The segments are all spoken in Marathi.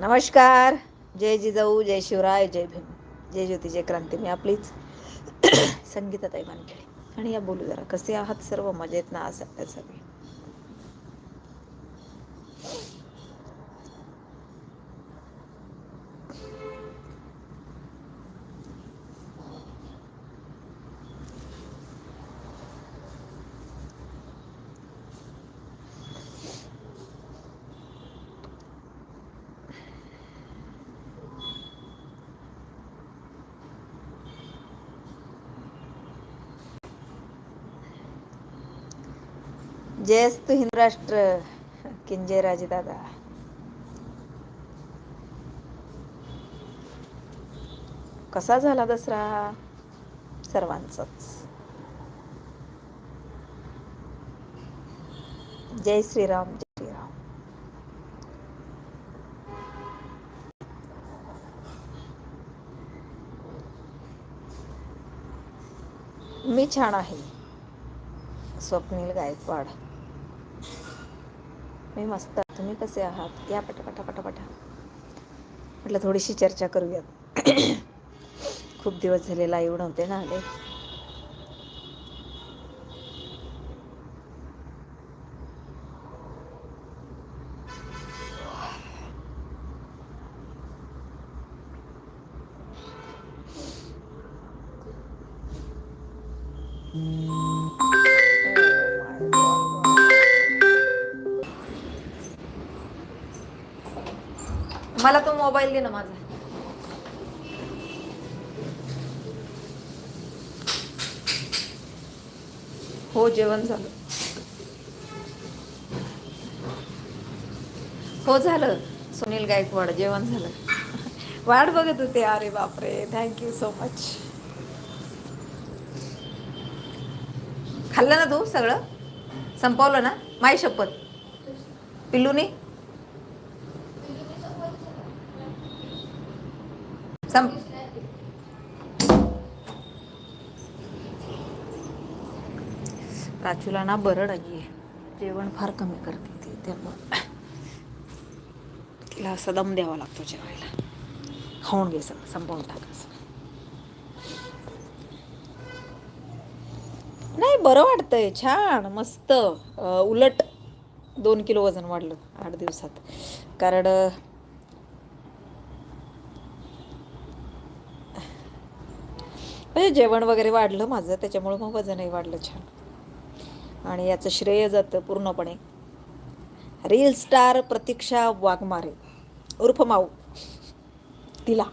नमस्कार. जय जिजाऊ जय शिवराय जय भीम. जय ज्योती जय क्रांती. मी आपलीच संगीताताई मानखेडे. आणि या बोलू जरा. कसे आहात? सर्व मजेत ना? असं सगळे जयस्तु हिंदराष्ट्र किंजय राजे दादा कसा झाला दसरा? सर्वांचाच. जय श्रीराम जय श्रीराम. मी छान आहे. स्वप्नील गायकवाड. मी मस्त. तुम्ही कसे आहात? या पटापटा पटापटा म्हटलं थोडीशी चर्चा करूयात. खूप दिवस झाले लाईव्ह नव्हते ना आले. मोबाईल दे ना माझा. हो जेवण झालं. हो झालं. सुनील गायकवाड जेवण झालं. वाट बघत होते अरे बापरे थँक्यू सो मच खाल्लं ना तू सगळं? संपवलं ना? माय शपथ. पिल्लूनी? सं प्राचूला ना बरं आहे जेवण फार कमी करते ती त्यामुळं तिला असं दम द्यावा लागतो जेवायला. खाऊन घे सगळं संपवून टाकायचं नाही बरं वाटतंय छान मस्त. उलट दोन किलो वजन वाढलं आठ दिवसात. कारण अं, म्हणजे जेवण वगैरे वाढलं माझं त्याच्यामुळं मग वजनही वाढलं छान. आणि याचं श्रेय जातं पूर्णपणे. Reel star Pratiksha Waghmare. उर्फ माऊ. तिला.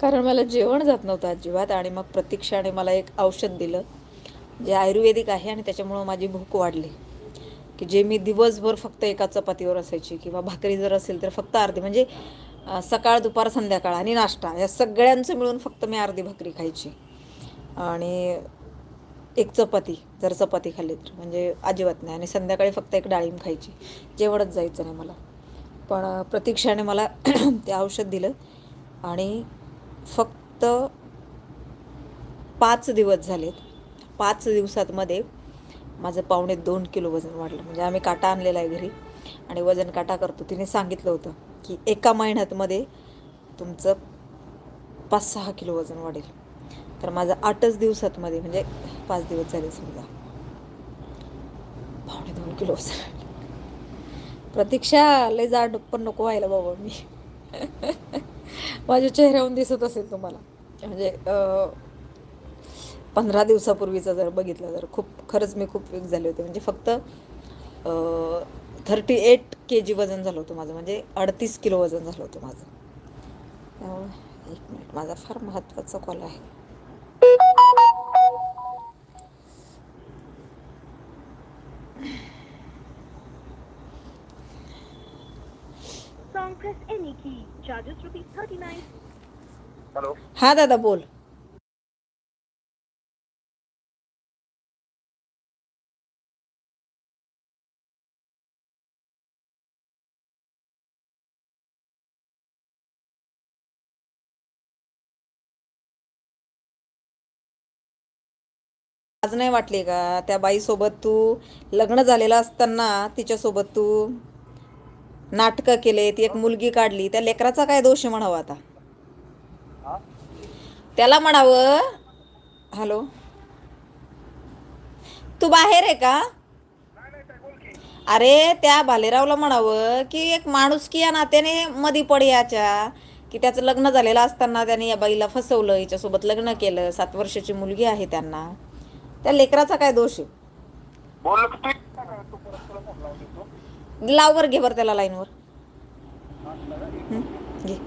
कारण मला जेवण जात नव्हतं अजिबात आणि मग प्रतीक्षाने मला एक औषध दिलं जे आयुर्वेदिक आहे आणि त्याच्यामुळं माझी भूक वाढली. की जे मी दिवसभर फक्त एका चपातीवर असायची किंवा भाकरी जर असेल तर फक्त अर्धी. म्हणजे सकाळ दुपार संध्याकाळ आणि नाश्ता या सगळ्यांचं मिळून फक्त मी अर्धी भाकरी खायची. आणि एक चपाती जर चपाती खाल्ली तर. म्हणजे अजिबात नाही. आणि संध्याकाळी फक्त एक डाळिंब खायची. जेवणच जायचं नाही मला. पण प्रतीक्षाने मला ते औषध दिलं. आणि फक्त पाच दिवस झालेत. पाच दिवसातमध्ये माझं पावणे दोन किलो वजन वाढलं. म्हणजे आम्ही काटा आणलेला आहे घरी. आणि वजन काटा करतो. तिने सांगितलं होतं. की एका महिन्यातमध्ये तुमचं पाच सहा किलो वजन वाढेल. तर माझं आठच दिवसातमध्ये म्हणजे पाच दिवस झाले समजा. पावणे दोन किलो वजन प्रतीक्षा लय जाड पण नको व्हायला बाबा मी. माझ्या चेहऱ्याहून दिसत असेल तुम्हाला. म्हणजे पंधरा दिवसापूर्वीचं जर बघितलं तर खूप खरंच मी खूप वीक झाले होते. म्हणजे फक्त थर्टी एट के जी वजन झालं होतं माझं. म्हणजे अडतीस किलो वजन झालं होतं माझं. त्यामुळे एक मिनिट माझा फार महत्त्वाचा कॉल आहे. Song press any key. Charges rupees 39. Hello हा दादा बोल. आज नाही वाटली का? त्या बाईसोबत तू लग्न झालेलं असताना तिच्यासोबत तू नाटकं केले ती एक मुलगी काढली त्या लेकराचा काय दोष आहे म्हणावं आता? त्याला म्हणावं हॅलो? तू बाहेर आहे का? अरे त्या भालेरावला म्हणावं की एक माणूस की या नात्याने मधी पड याच्या की त्याचं लग्न झालेलं असताना त्याने या बाईला फसवलं हिच्यासोबत लग्न केलं सात वर्षाची मुलगी आहे त्यांना. त्या लेकराचा काय दोष आहे? बोल तू. तू परत तुला फोन लावून देतो लाववर घे. बरं त्याला लाईनवर घे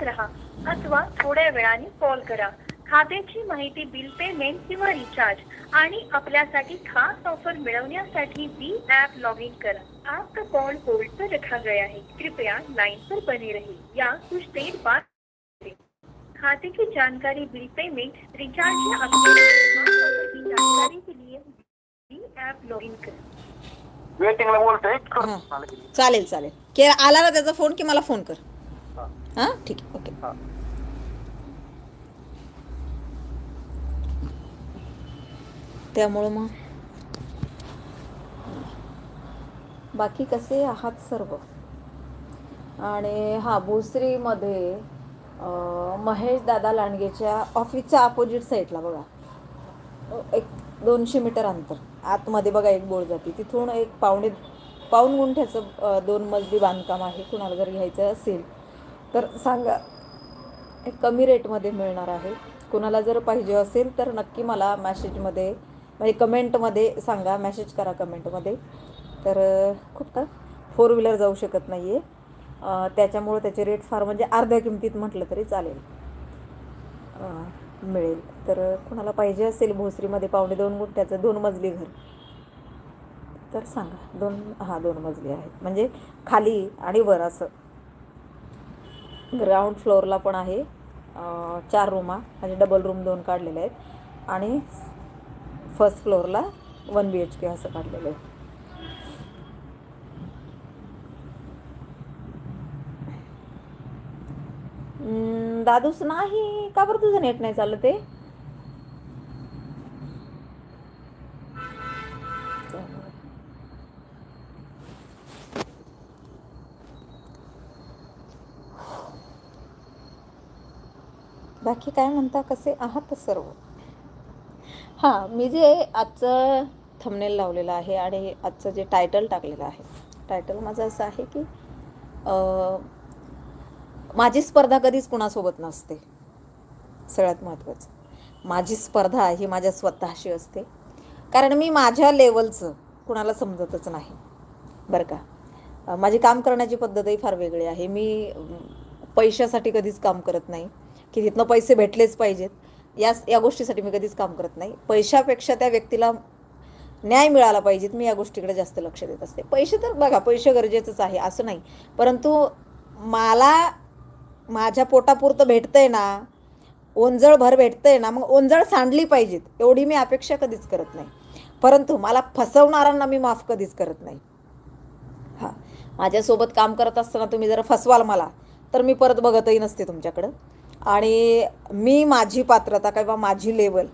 रहा. अथवा थोड्या वेळाने कॉल करा. खात्याची माहिती बिल पेमेंट किंवा रिचार्ज आणि आपल्यासाठी खास ऑफर मिळवण्यासाठी वी ऐप लॉग इन करा. आपका कॉल होल्ड पर रखा गया है कृपया लाइन पर बने रहिए या कुछ देर बाद खाते की जानकारी बिल पेमेंट रिचार्ज या अपने खास ऑफर की जानकारी के लिए वी ऐप लॉग इन करें वेटिंगला बोलतोय. कर. मला किती? चालेल चालेल. के आला ना त्याचा फोन की मला फोन कर. हा. हां? ठीक आहे. ओके त्यामुळं मग. बाकी कसे आहात सर्व? आणि हा भोसरीमध्ये महेश दादा लांडगेच्या ऑफिसच्या अपोजिट साईडला बघा. एक दोनशे मीटर अंतर. आतमध्ये बघा एक बोळ जाते. तिथून एक पावणे पाऊन गुंठ्याचं दोन मजली बांधकाम आहे. कुणाला जर घ्यायचं असेल तर सांगा. एक कमी रेटमध्ये मिळणार आहे. कुणाला जर पाहिजे असेल तर नक्की मला मॅसेजमध्ये म्हणजे कमेंटमध्ये सांगा मेसेज करा कमेंटमध्ये. तर खूप का? फोर व्हीलर जाऊ शकत नाही आहे त्याच्यामुळं त्याचे रेट फार म्हणजे अर्ध्या किमतीत म्हटलं तरी चालेल. मिळेल. तर कुणाला पाहिजे असेल भोसरीमध्ये पावणे दोन गुंठ्याचं दोन मजली घर तर सांगा. दोन हां दोन मजली आहेत. म्हणजे खाली आणि वर असं. ग्राउंड फ्लोअरला पण आहे. चार रूमा म्हणजे डबल रूम दोन काढलेले आहेत. आणि फर्स्ट फ्लोअरला वन बी एच के असं काढलेलं आहे. दादूस नाही? का बरं तुझं नेट नाही चाललं ते बाकी काय म्हणता? कसे आहात सर्व? हां मी जे आजचं थंबनेल लावलेलं आहे आणि आजचं जे टायटल टाकलेलं आहे टायटल माझं असं आहे की माझी स्पर्धा कधीच कुणासोबत नसते. सगळ्यात महत्त्वाचं माझी स्पर्धा ही माझ्या स्वतःशी असते. कारण मी माझ्या लेवलचं कुणाला समजतच नाही. बरं का? माझी काम करण्याची पद्धतही फार वेगळी आहे. मी पैशासाठी कधीच काम करत नाही. की तिथनं पैसे भेटलेच पाहिजेत. या या गोष्टीसाठी मी कधीच काम करत नाही. पैशापेक्षा त्या व्यक्तीला न्याय मिळाला पाहिजेत मी या गोष्टीकडे जास्त लक्ष देत असते. पैसे तर बघा पैसे गरजेचंच आहे असं नाही. परंतु मला माझ्या पोटापुरतं भेटतंय ना ओंजळ भर भेटतंय ना मग ओंजळ सांडली पाहिजेत एवढी मी अपेक्षा कधीच करत नाही. परंतु मला फसवणाऱ्यांना मी माफ कधीच करत नाही. हां. माझ्यासोबत काम करत असताना तुम्ही जर फसवाल मला तर मी परत बघतही नसते तुमच्याकडं. आणि मी माझी पात्रता किंवा माझी लेवल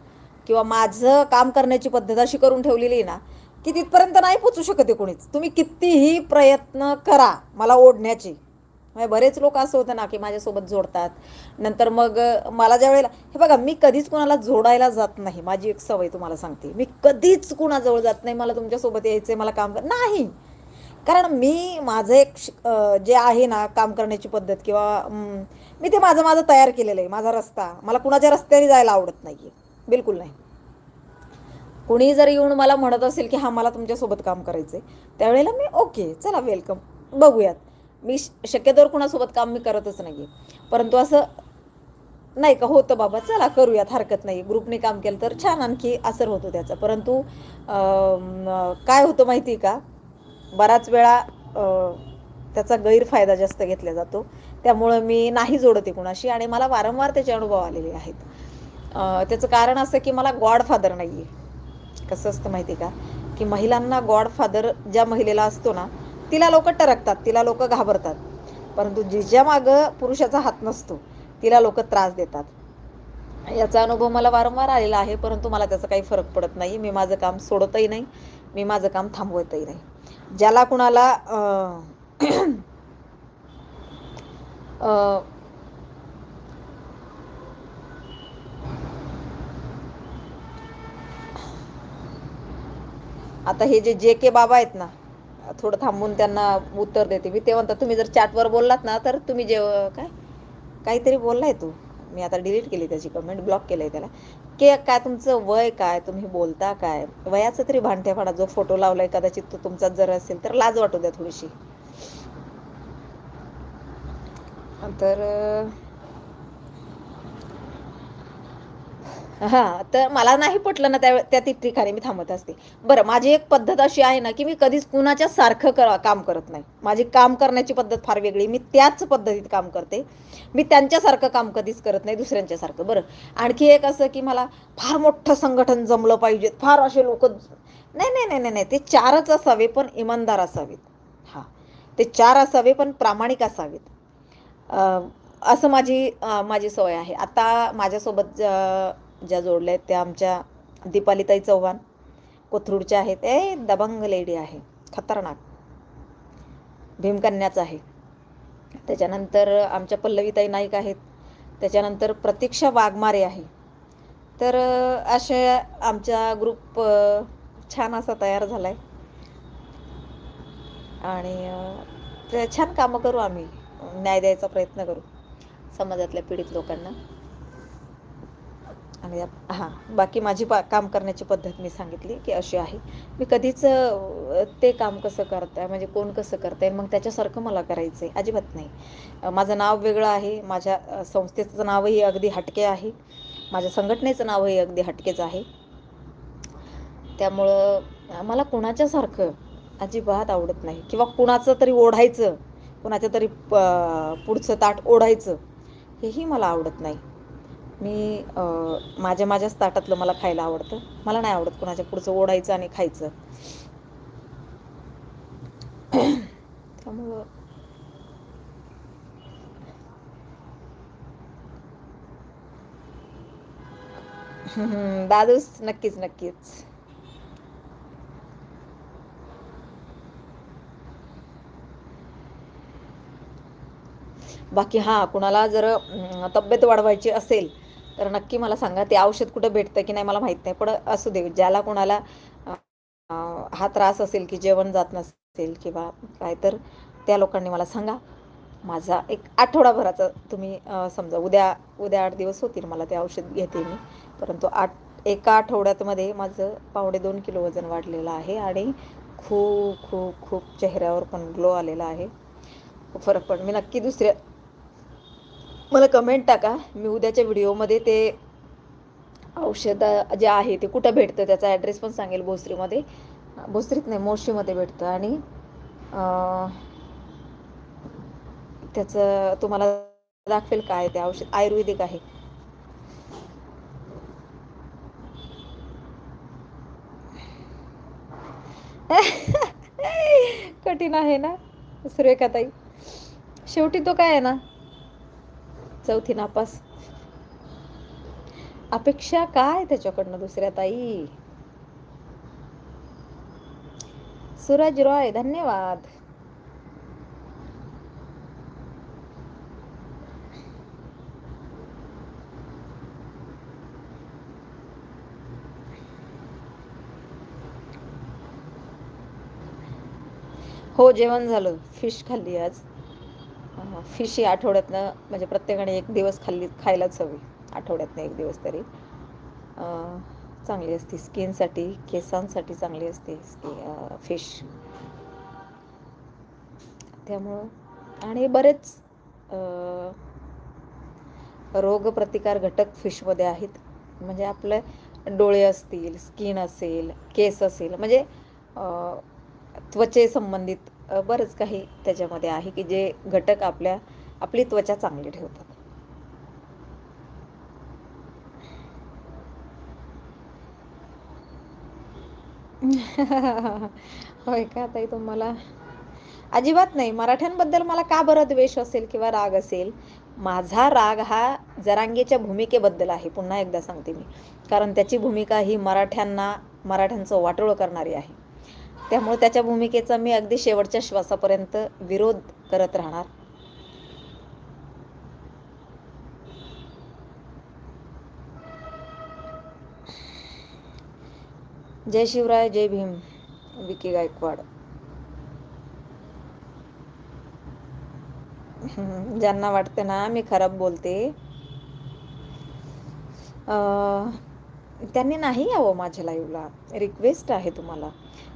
किंवा माझं काम करण्याची पद्धत अशी करून ठेवलेली आहे ना की तिथपर्यंत नाही पोचू शकत आहे कोणीच. तुम्ही कितीही प्रयत्न करा मला ओढण्याची. म्हणजे बरेच लोक असं होतं ना की माझ्यासोबत जोडतात. नंतर मग मला ज्या वेळेला हे बघा मी कधीच कुणाला जोडायला जात नाही. माझी एक सवय तुम्हाला सांगते. मी कधीच कुणाजवळ जात नाही. मला तुमच्यासोबत यायचं आहे मला काम कर नाही. कारण मी माझं एक श- जे आहे ना काम करण्याची पद्धत किंवा मी ते माझं माझं तयार केलेलं आहे माझा रस्ता. मला कुणाच्या रस्त्याने जायला आवडत नाही आहे बिलकुल नाही. कुणी जर येऊन मला म्हणत असेल की हा मला तुमच्यासोबत काम करायचं आहे त्यावेळेला मी ओके चला वेलकम. बघूयात. मी श- शक्यतोवर कुणासोबत काम मी करतच नाही आहे परंतु असं नाही का होतं बाबा चला करूयात हरकत नाही. ग्रुपने काम केलं तर छान आणखी असर होतो त्याचा. परंतु काय होतं माहिती आहे का? बराच वेळा त्याचा गैरफायदा जास्त घेतला जातो. त्यामुळं मी नाही जोडते कुणाशी आणि मला वारंवार त्याचे अनुभव आलेले आहेत. त्याचं कारण असं की मला गॉडफादर नाही आहे कसं असतं माहिती आहे का? की महिलांना गॉडफादर ज्या महिलेला असतो ना तिला लोक टरकतात तिला लोक घाबरतात. परंतु जिच्या मागं पुरुषाचा हात नसतो तिला लोक त्रास देतात. याचा अनुभव मला वारंवार आलेला आहे परंतु मला त्याचा काही फरक पडत नाही मी माझं काम सोडतही नाही मी माझं काम थांबवतही नाही. ज्याला कुणाला अं, आता हे जे जे के बाबा आहेत ना थोडं थांबून त्यांना उत्तर देते. मी ते म्हणतात तुम्ही जर चॅटवर बोललात ना तर तुम्ही जे काय? काहीतरी बोललाय तू. मी आता डिलीट केली त्याची कमेंट ब्लॉक केलंय त्याला. की काय तुमचं वय काय? तुम्ही बोलता काय? वयाचं तरी भानठेपणा जो फोटो लावलाय कदाचित तो तुमचा जर असेल तर लाज वाटू द्या थोडीशी. तर हां तर मला नाही पटलं ना त्या त्या ती ठिकाणी मी थांबत असते. बरं माझी एक पद्धत अशी आहे ना की मी कधीच कुणाच्या सारखं कर काम करत नाही. माझी काम करण्याची पद्धत फार वेगळी. मी त्याच पद्धतीत काम करते. मी त्यांच्यासारखं काम कधीच करत नाही दुसऱ्यांच्यासारखं बरं आणखी एक असं की मला फार मोठं संघटन जमलं पाहिजे. फार असे लोक नाही नाही नाही नाही नाही. ते चारच असावे पण इमानदार असावेत. हां. ते चार असावे पण प्रामाणिक असावेत. असं माझी माझी सवय आहे. आता माझ्यासोबत ज्या जोडल्या आहेत त्या आमच्या दीपालीताई चव्हाण कोथरूडच्या आहेत. ए दबंग लेडी आहे. खतरनाक. भीमकन्याच आहे. त्याच्यानंतर आमच्या पल्लवीताई नाईक आहेत. त्याच्यानंतर प्रतीक्षा वाघमारे आहे. तर असे आमचा ग्रुप छान असा तयार झाला आहे आणि ते छान कामं करू आम्ही. न्याय द्यायचा प्रयत्न करू समाजातल्या पीडित लोकांना. आणि हां बाकी माझी पा काम करण्याची पद्धत मी सांगितली की अशी आहे. मी कधीच ते काम कसं करताय म्हणजे कोण कसं करताय मग त्याच्यासारखं मला करायचं आहे अजिबात नाही. माझं नाव वेगळं आहे माझ्या संस्थेचं नावही अगदी हटके आहे माझ्या संघटनेचं नावही अगदी हटकेच आहे. त्यामुळं मला कुणाच्यासारखं अजिबात आवडत नाही. किंवा कुणाचं तरी ओढायचं कुणाचं तरी प- पुढचं ताट ओढायचं हेही मला आवडत नाही. मी माझ्या माझ्याच ताटातलं मला खायला आवडतं. मला नाही आवडत कुणाच्या पुढचं ओढायचं आणि खायचं. त्यामुळं दादूस नक्कीच नक्कीच. बाकी हां कुणाला जर तब्येत वाढवायची असेल तर नक्की मला सांगा ते औषध कुठं भेटतं की नाही मला माहीत नाही. पण असू दे ज्याला कोणाला हा त्रास असेल की जेवण जात नसेल किंवा काय तर त्या लोकांनी मला सांगा. माझा एक आठवडाभराचा तुम्ही समजा उद्या उद्या आठ दिवस होतील मला ते औषध घेते मी. परंतु आठ एका आठवड्यातमध्ये माझं पावणे दोन किलो वजन वाढलेलं आहे आणि खूप खूप खूप चेहऱ्यावर पण ग्लो आलेला आहे. फरक पण मी नक्की दुसऱ्या मला कमेंट टाका. मी उद्याच्या व्हिडिओमध्ये ते औषध जे आहे ते कुठं भेटतं त्याचा ॲड्रेस पण सांगेल भोसरीमध्ये. भोसरीत नाही मोर्शीमध्ये भेटतं. आणि त्याचं तुम्हाला दाखवेल काय ते औषध. आयुर्वेदिक आहे. कठीण आहे ना सुरेखाताई. शेवटी तो काय आहे ना चौथी नापास. अपेक्षा काय त्याच्याकडनं दुसऱ्या ताई? सूरज रॉय धन्यवाद. हो जेवण झालं. फिश खाल्ली आज. फिश ही आठवड्यातनं म्हणजे प्रत्येकाने एक दिवस खाल्ली खायलाच हवी. आठवड्यातनं एक दिवस तरी. चांगली असते. स्किनसाठी केसांसाठी चांगली असते स्किन फिश. त्यामुळं आणि बरेच रोगप्रतिकार घटक फिशमध्ये आहेत. म्हणजे आपले डोळे असतील स्किन असेल केस असेल म्हणजे त्वचेसंबंधित बरंच काही त्याच्यामध्ये आहे की जे घटक आपल्या आपली त्वचा चांगली ठेवतात. होय का ताई तुम्हाला? अजिबात नाही. मराठ्यांबद्दल मला का बरं द्वेष असेल किंवा राग असेल? माझा राग हा जरांगेच्या भूमिकेबद्दल आहे. पुन्हा एकदा सांगते मी. कारण त्याची भूमिका ही मराठ्यांना मराठ्यांचं वाटोळं करणारी आहे. त्यामुळे त्याच्या भूमिकेचा मी अगदी शेवटच्या श्वासापर्यंत विरोध करत राहणार. जय शिवराय जय भीम विकी गायकवाड. हम्म, ज्यांना वाटतं ना मी खराब बोलते. अं, त्यांनी नाही यावं माझ्या लाईव्हला रिक्वेस्ट आहे तुम्हाला.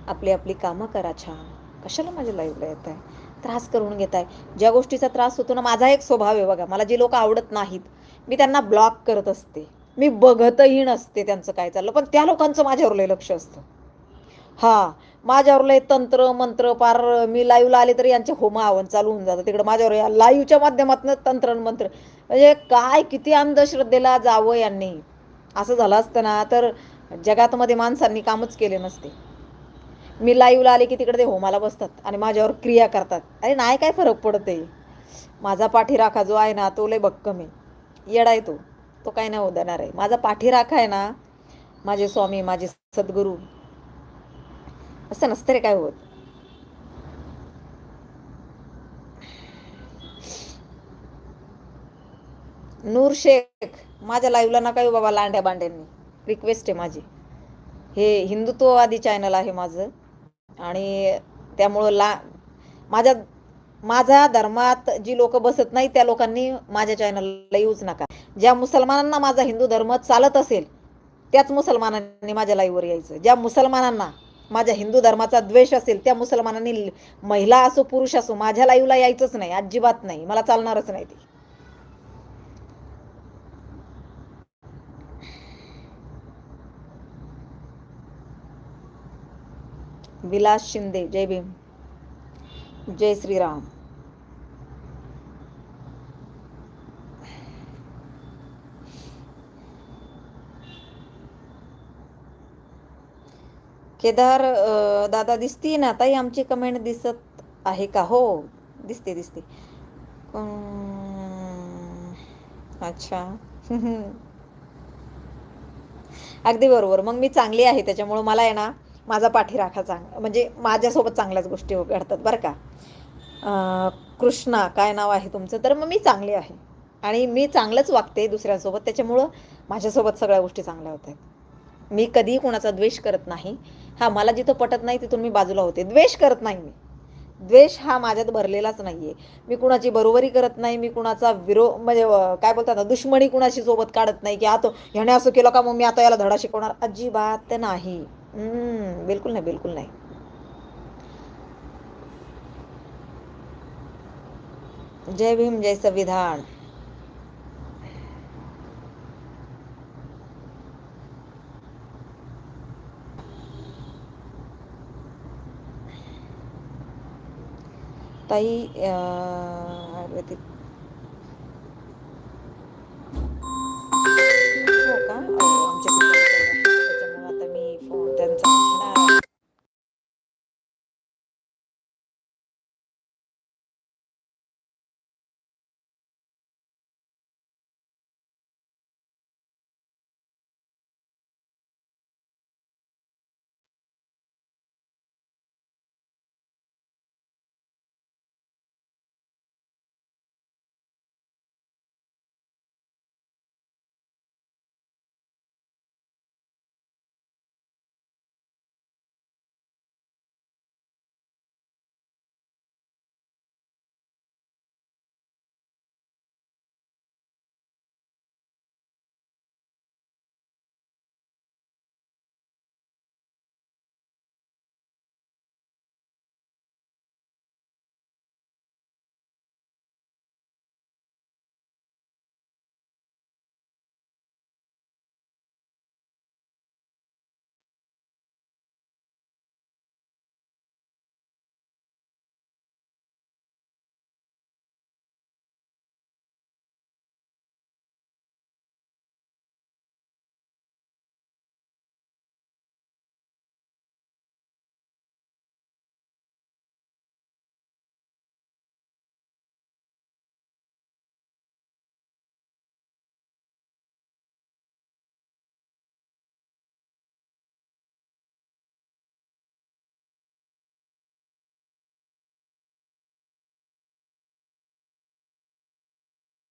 आपली आपली कामं करा छान. कशाला माझ्या लाईफला येत आहे त्रास करून घेत आहे ज्या गोष्टीचा त्रास होतो ना माझा एक स्वभाव आहे बघा. मला जे लोक आवडत नाहीत मी त्यांना ब्लॉक करत असते. मी बघतही नसते त्यांचं काय चाललं. पण त्या लोकांचं माझ्यावर लय लक्ष असतं. हां माझ्यावर लय तंत्र मंत्र पार मी लाईव्हला आले तरी यांचे होमा आवन चालू होऊन जातं. तिकडं माझ्यावर या लाईव्हच्या माध्यमातून तंत्र मंत्र. म्हणजे काय किती अंधश्रद्धेला जावं यांनी? असं झालं असतं ना तर जगातमध्ये माणसांनी कामच केले नसते. मी लाईव्हला आले की तिकडे ते होमाला बसतात आणि माझ्यावर क्रिया करतात. अरे नाही काय फरक पडते? माझा पाठीराखा जो आहे ना तो लय भक्कम आहे. येडा आहे तो. तो काय नाही उदाहणार आहे. माझा पाठीराखा आहे ना माझे स्वामी माझे सद्गुरू असं नसतं रे काय होत. नूर शेख माझ्या लाईव्हला ना काय बाबा लांड्या बांड्यांनी. रिक्वेस्ट आहे माझी. हे हिंदुत्ववादी चॅनल आहे माझं. आणि त्यामुळं ला माझ्या माझ्या धर्मात जी लोक बसत नाही त्या लोकांनी माझ्या चॅनलला येऊच नका. ज्या मुसलमानांना माझा हिंदू धर्म चालत असेल त्याच मुसलमानांनी माझ्या लाईव्हवर यायचं. ज्या मुसलमानांना माझ्या हिंदू धर्माचा द्वेष असेल त्या मुसलमानांनी महिला असो पुरुष असो माझ्या लाईव्हला यायचंच नाही अजिबात नाही. मला चालणारच नाही ते. विलास शिंदे जय भीम. जय श्रीराम. केदार दादा दिसती ना? ताई आमची कमेंट दिसत आहे का? हो दिसते दिसते. अच्छा. अगदी बरोबर. मग मी चांगली आहे त्याच्यामुळं मला आहे ना माझा पाठीराखा चांग म्हणजे माझ्यासोबत चांगल्याच गोष्टी घडतात बरं का. कृष्णा काय नाव आहे तुमचं? तर मग मी चांगली आहे. आणि मी चांगलंच वागते दुसऱ्यांसोबत त्याच्यामुळं माझ्यासोबत सगळ्या गोष्टी चांगल्या होत आहेत. मी कधीही कोणाचा द्वेष करत नाही. हा मला जिथं पटत नाही तिथून मी बाजूला होते. द्वेष करत नाही मी. द्वेष हा माझ्यात भरलेलाच नाही आहे मी कुणाची बरोबरी करत नाही मी कुणाचा विरो म्हणजे काय बोलतात ना दुश्मनी कुणाशी सोबत काढत नाही की आता ह्याने असं केलं का मग मी आता याला धडा शिकवणार? अजिबात नाही. बिलकुल नाही बिलकुल नाही. जय भीम जय संविधान. ताई आयुर्वेदिक हो का?